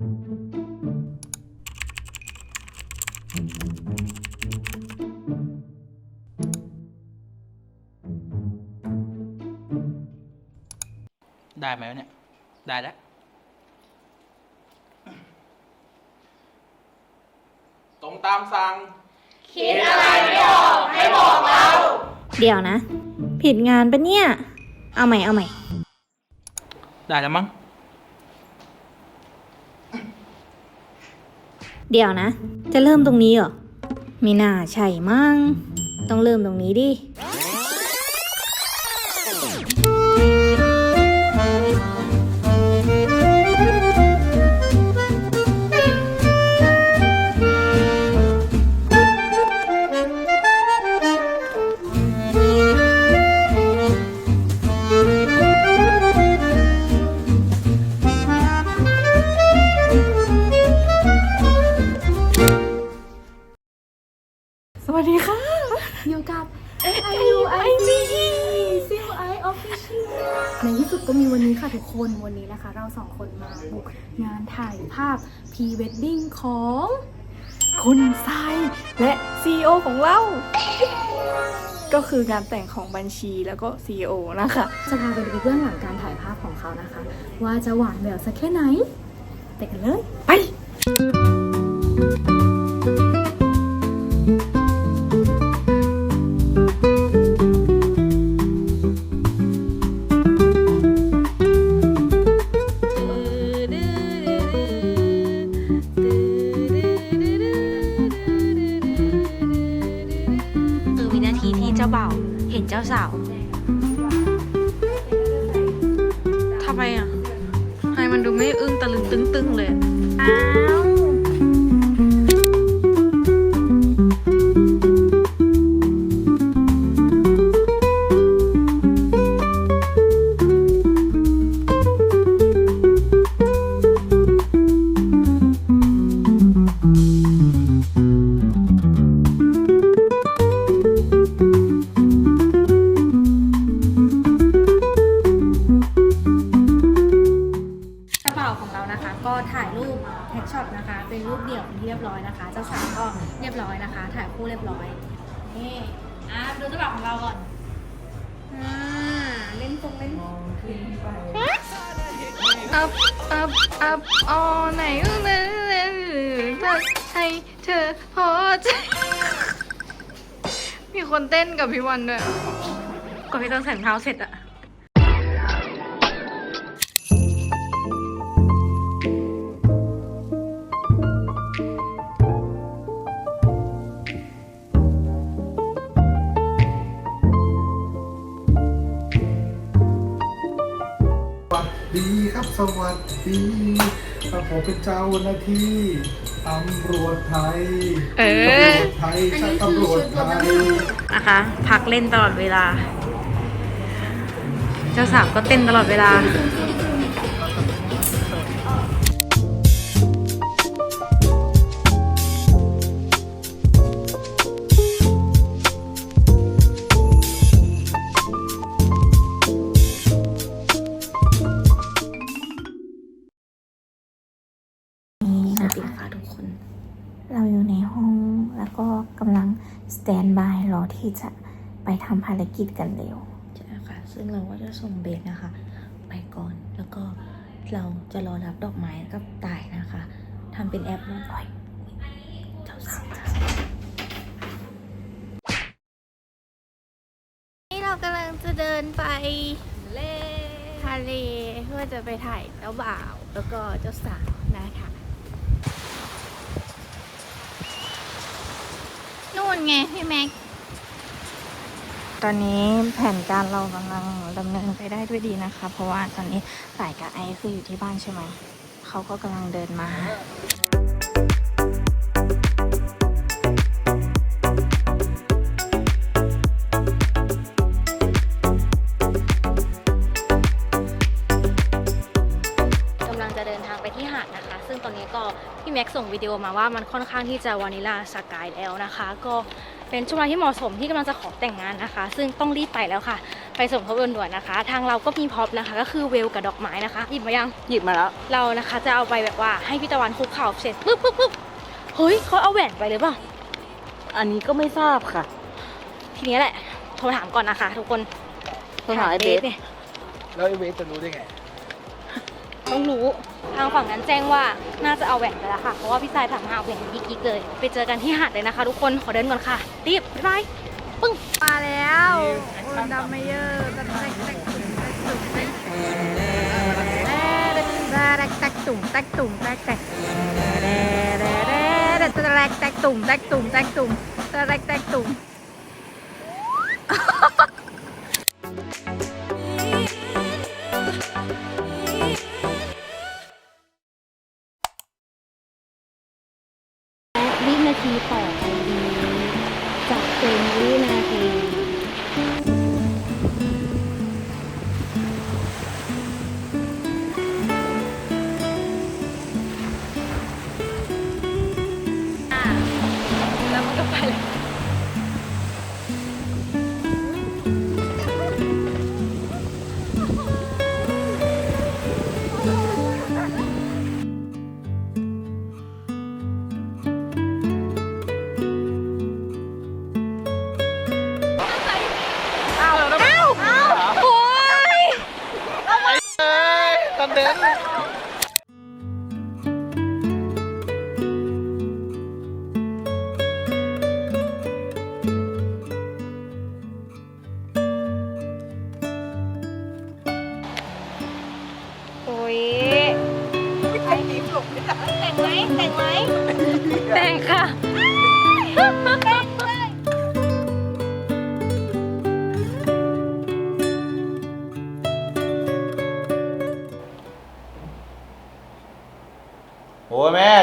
ได้ไหมวะเนี่ย ได้แล้ว ตรงตามสั่งเดี๋ยวนะ ผิดงานปะเนี่ย เอาใหม่ เอาใหม่ ได้แล้วมั้ง เดี๋ยวนะ จะเริ่มตรงนี้เหรอไม่น่าใช่มั้งต้องเริ่มตรงนี้ดิ ในที่สุดก็มีวันนี้ค่ะทุกคนวันนี้นะคะ เราสองคนมาบุกงานถ่ายภาพ Pre Wedding ของคุณทรายและ CEO ของเรา ก็คืองานแต่งของบัญชีแล้วก็ CEO นะคะจะพาไปดูเบื้องหลังการถ่ายภาพของเขานะคะ ว่าจะหวานแหววสักแค่ไหนไปกันเลย ไป ตึงๆเลยอ่า เป็นรูปเดี่ยวเป็นที่เรียบร้อยนะคะ เจ้าสาวก็เรียบร้อยนะคะ ถ่ายคู่เรียบร้อย นี่อะดูเจ้าบ่าวของเราก่อนอ่าเล่นตรงเล่นอัพอัพอัพออไหนอึ้งเลยถ้าให้เธอพอใจ มีคนเต้นกับพี่วันด้วยก่อนพี่ต้องใส่รองเท้าเสร็จอะ สวัสดีครับผมเป็นเจ้าหน้าที่ตำรวจไทยเอตำรอ วจไทยใช่ตำรวจไทยนะคะ พักเล่นตลอดเวลา เจ้าสาวก็เต้นตลอดเวลานี่ ที่จะไปทำภารกิจกันเร็วใช่ค่ะ ซึ่งเราก็จะส่งเบสนะคะ ไปก่อนแล้วก็เราจะรอรับดอกไม้กับต่ายนะคะทำเป็นแอปนะโอ้ยเจ้าสาวเจ้าสาวนี่เรากำลังจะเดินไปทะเลเพื่อจะไปถ่ายเจ้าบ่าวแล้วก็เจ้าสาวนะคะนู่นไงพี่แม็ก ตอนนี้แผนการเรากำลังดำเนินไปได้ด้วยดีนะคะ เพราะว่าตอนนี้ต่ายกับไอซ์คืออยู่ที่บ้านใช่ไหม เขาก็กำลังเดินมากำลังจะเดินทางไปที่หาดนะคะซึ่งตอนนี้ก็พี่แม็กส่งวิดีโอมาว่ามันค่อนข้างที่จะวานิลาสกายแล้วนะคะ ก็ เป็นช่วงเวลาที่เหมาะสมที่กำลังจะขอแต่งงานนะคะ ซึ่งต้องรีบไปแล้วค่ะ ไปสมทบด่วนๆนะคะ ทางเราก็มีพร็อพนะคะ ก็คือเวลกับดอกไม้นะคะหยิบมายังหยิบมาแล้ว เรานะคะจะเอาไปแบบว่าให้พี่ตะวันคุกเข่าเสร็จปุ๊บปุ๊บปุ๊บเฮ้ยเขาเอาแหวนไปหรือเปล่าอันนี้ก็ไม่ทราบค่ะทีนี้แหละโทรถามก่อนนะคะ ทุกคนโทรหาไอ้เบสเนี่ย แล้วไอเวสจะรู้ได้ไง ต้องรู้ ทางฝั่งนั้นแจ้งว่าน่าจะเอาแหวนไปแล้วค่ะ เพราะว่าพี่สายถามหาแหวนยิกยิกๆเลย ไปเจอกันที่หาดเลยนะคะ ทุกคน ขอเดินก่อนค่ะ รีบบ๊ายบายปึ้ง มาแล้วดำไม่เยอะแตกแตกแตกตุ่มแตกตุ่มแตกแตกตุ่มแตกตุ่มแตกแตกแตกตุ่มแตกตุ่มแตกตุ่มแตกแตกตุ่ม แล้ว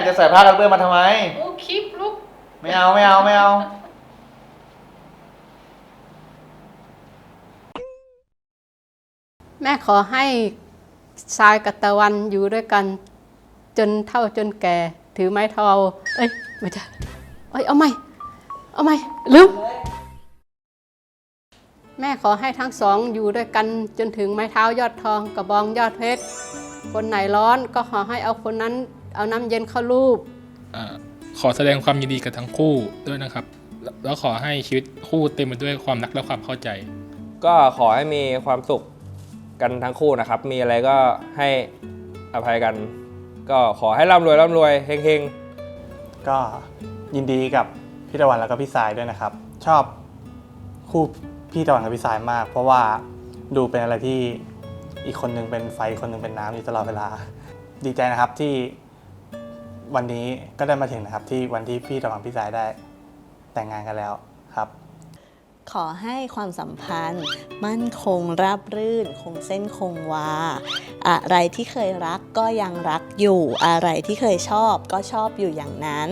จะใส่ผ้ากันเปื้อนมาทำไม โอ้คลิปลุกไม่เอาไม่เอาไม่เอา แม่ขอให้ทรายกับตะวันอยู่ด้วยกัน จนเท่าจนแก่ ถือไม้เทอเอ้ยไม่ใช่เอ้ยเอาไหมเอาไหมลืมแม่ขอให้ทั้งสองอยู่ด้วยกันจนถึงไม้เท้ายอดทองกระบองยอดเพชร คนไหนร้อนก็ขอให้เอาคนนั้น เอาน้ำเย็นเข้ารูปอ่าขอแสดงความยินดีกับทั้งคู่ด้วยนะครับแล้วแล้วขอให้ชีวิตคู่เต็มไปด้วยความรักและความเข้าใจ ก็ขอให้มีความสุขกันทั้งคู่นะครับ มีอะไรก็ให้อภัยกัน ก็ขอให้ร่ำรวยร่ำรวยเฮงๆ ก็ยินดีกับพี่ตะวันแล้วก็พี่สายด้วยนะครับ ชอบคู่พี่ตะวันกับพี่สายมาก เพราะว่าดูเป็นอะไรที่อีกคนหนึงเป็นไฟอีกคนหนึงเป็นน้ำอยู่ตลอดเวลา ดีใจนะครับที่ วันนี้ก็ได้มาถึงนะครับที่วันที่พี่ตะวันพี่สายได้แต่งงานกันแล้วครับ ขอให้ความสัมพันธ์ มั่นคงราบรื่น คงเส้นคงวา อะไรที่เคยรักก็ยังรักอยู่ อะไรที่เคยชอบก็ชอบอยู่อย่างนั้น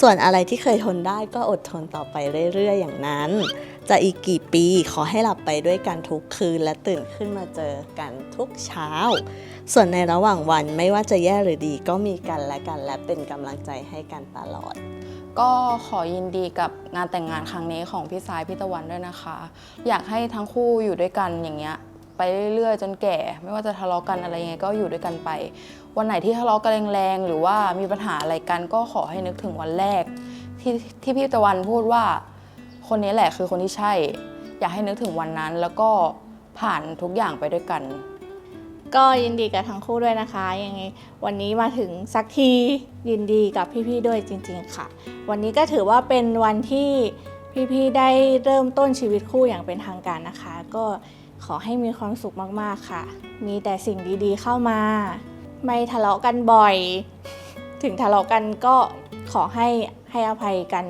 ส่วนอะไรที่เคยทนได้ก็อดทนต่อไปเรื่อยๆ อย่างนั้น จะอีกกี่ปีขอให้หลับไปด้วยกันทุกคืนและตื่นขึ้นมาเจอกันทุกเช้า ส่วนในระหว่างวันไม่ว่าจะแย่หรือดีก็มีกันและกันและเป็นกำลังใจให้กันตลอด ก็ขอยินดีกับงานแต่งงานครั้งนี้ของพี่สายพี่ตะวันด้วยนะคะ อยากให้ทั้งคู่อยู่ด้วยกันอย่างเงี้ยไปเรื่อยๆ จนแก่ ไม่ว่าจะทะเลาะกันอะไรยังไงก็อยู่ด้วยกันไป วันไหนที่ทะเลาะกันแรงๆ หรือว่ามีปัญหาอะไรกันก็ขอให้นึกถึงวันแรก ที่ที่พี่ตะวันพูดว่า คนนี้แหละคือคนที่ใช่ อยากให้นึกถึงวันนั้นแล้วก็ผ่านทุกอย่างไปด้วยกัน ก็ยินดีกับทั้งคู่ด้วยนะคะยังไงวันนี้มาถึงสักทียินดีกับพี่ๆด้วยจริง ๆ ค่ะ วันนี้ก็ถือว่าเป็นวันที่พี่ๆได้เริ่มต้นชีวิตคู่อย่างเป็นทางการนะคะ ก็ขอให้มีความสุขมากๆค่ะ มีแต่สิ่งดีๆเข้ามา ไม่ทะเลาะกันบ่อย ถึงทะเลาะกันก็ขอให้ให้อภัยกัน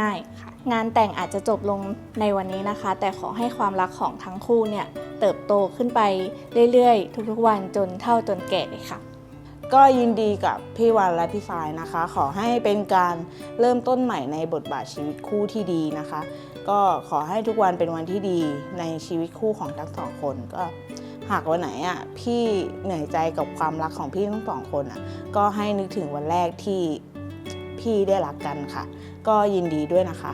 ง่ายๆค่ะงานแต่งอาจจะจบลงในวันนี้นะคะ แต่ขอให้ความรักของทั้งคู่เนี่ยเติบโตขึ้นไปเรื่อยๆ ทุกๆวันจนเท่าจนแก่เลยค่ะ ก็ยินดีกับพี่วันและพี่สายนะคะ ขอให้เป็นการเริ่มต้นใหม่ในบทบาทชีวิตคู่ที่ดีนะคะ ก็ขอให้ทุกวันเป็นวันที่ดีในชีวิตคู่ของทั้งสองคนก็หากวันไหนอะพี่เหนื่อยใจกับความรักของพี่ทั้งสองคนอะก็ให้นึกถึงวันแรกที่ พี่ได้รักกันค่ะ ก็ยินดีด้วยนะคะ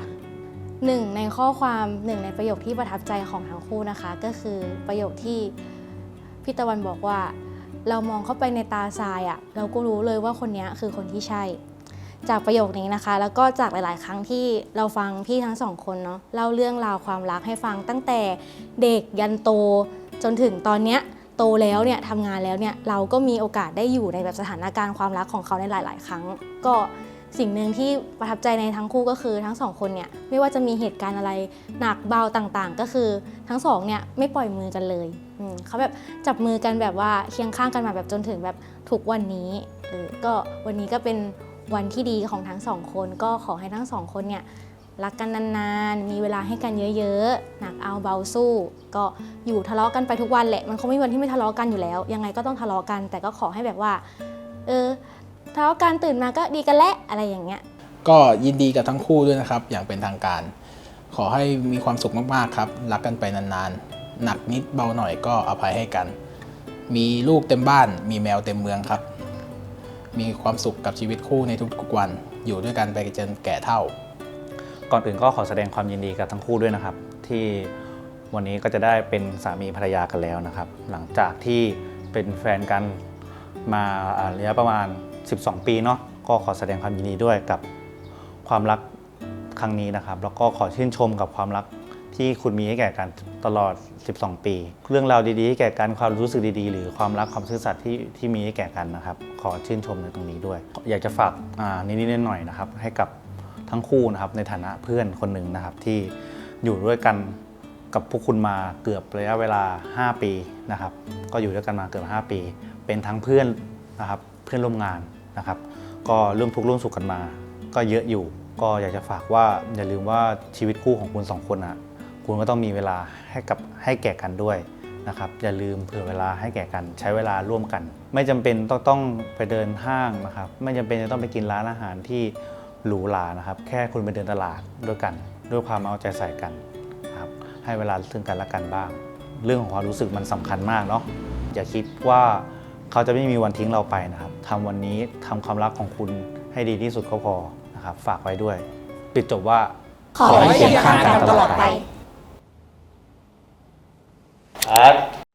หนึ่งในข้อความหนึ่งในประโยคที่ประทับใจของทั้งคู่นะคะ ก็คือประโยคที่พี่ตะวันบอกว่า เรามองเข้าไปในตาทรายอะ่ะเราก็รู้เลยว่าคนนี้คือคนที่ใช่ จากประโยคนี้นะคะ แล้วก็จากหลาย ๆ ครั้งที่เราฟังพี่ทั้งสองคนเนาะเล่าเรื่องราวความรักให้ฟังตั้งแต่เด็กยันโตจนถึงตอนเนี้ยโตแล้วเนี่ยทำงานแล้วเนี่ยเราก็มีโอกาสได้อยู่ในแบบสถานการณ์ความรักของเขาในหลาย ๆ ครั้ง ก็ สิ่งหนึ่งที่ประทับใจในทั้งคู่ก็คือทั้งสองคนเนี่ยไม่ว่าจะมีเหตุการณ์อะไรหนักเบาต่างๆ ก็คือทั้งสองเนี่ยไม่ปล่อยมือกันเลยเขาแบบจับมือกันแบบว่าเคียงข้างกันมาแบบจนถึงแบบทุกวันนี้เออก็วันนี้ก็เป็นวันที่ดีของทั้งสองคน ก็ขอให้ทั้งสองคนเนี่ยรักกันนานๆ มีเวลาให้กันเยอะๆ หนักเอาเบาสู้ ก็อยู่ทะเลาะกันไปทุกวันแหละ มันคงไม่มีวันที่ไม่ทะเลาะกันอยู่แล้ว ยังไงก็ต้องทะเลาะกัน แต่ก็ขอให้แบบว่า เออ ทะเลาะกันตื่นมาก็ดีกันแล้วอะไรอย่างเงี้ย ก็ยินดีกับทั้งคู่ด้วยนะครับ อย่างเป็นทางการ ขอให้มีความสุขมากๆครับ รักกันไปนานๆ หนักนิดเบาหน่อยก็อภัยให้กัน มีลูกเต็มบ้าน มีแมวเต็มเมืองครับ มีความสุขกับชีวิตคู่ในทุกๆวัน อยู่ด้วยกันไปจนแก่เท่า ก่อนอื่นก็ขอแสดงความยินดีกับทั้งคู่ด้วยนะครับ ที่วันนี้ก็จะได้เป็นสามีภรรยากันแล้วนะครับ หลังจากที่เป็นแฟนกันมาอ่าระยะประมาณ 12 ปีเนาะก็ขอแสดงความยินดีด้วยกับความรักครั้งนี้นะครับ แล้วก็ขอชื่นชมกับความรักที่คุณมีให้แก่กันตลอด 12 ปี เรื่องราวดีๆให้แก่กันความรู้สึกดีๆ หรือความรักความซื่อสัตย์ที่ที่มีให้แก่กันนะครับ ขอชื่นชมในตรงนี้ด้วย อยากจะฝากนิดๆหน่อยๆนะครับ ให้กับทั้งคู่นะครับในฐานะเพื่อนคนหนึ่งนะครับที่อยู่ด้วยกันกับพวกคุณมาเกือบระยะเวลา 5 ปีนะครับ ก็อยู่ด้วยกันมาเกือบ 5 ปี เป็นทั้งเพื่อนนะครับเพื่อนร่วมงาน นะครับ ก็ร่วมทุกข์ร่วมสุขกันมา ก็เยอะอยู่ ก็อยากจะฝากว่าอย่าลืมว่าชีวิตคู่ของคุณสองคนอะคุณก็ต้องมีเวลาให้กับให้แก่กันด้วยนะครับ อย่าลืมเผื่อเวลาให้แก่กัน ใช้เวลาร่วมกัน ไม่จำเป็นต้องต้องไปเดินห้างนะครับ ไม่จำเป็นจะต้องไปกินร้านอาหารที่หรูหรานะครับ แค่คุณไปเดินตลาดด้วยกัน ด้วยความเอาใจใส่กันครับให้เวลาซึ่งกันและกันบ้าง เรื่องของความรู้สึกมันสำคัญมากเนาะอย่าคิดว่าเขาจะไม่มีวันทิ้งเราไปนะครับ ทำวันนี้ทำความรักของคุณให้ดีที่สุดก็พอนะครับฝากไว้ด้วย ปิดจบว่า ขอให้เคียงข้างกันตลอดไป ครับ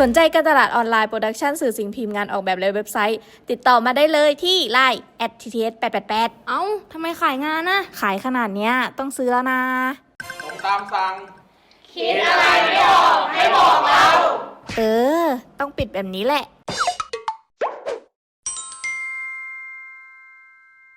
สนใจการตลาดออนไลน์โปรดักชันสื่อสิ่งพิมพ์งานออกแบบและเว็บไซต์ ติดต่อมาได้เลยที่ Line at tts 888เอ้าทำไมขายงานนะ ขายขนาดเนี้ยต้องซื้อแล้วนะตามสั่งเออ ต้องปิดแบบนี้แหละ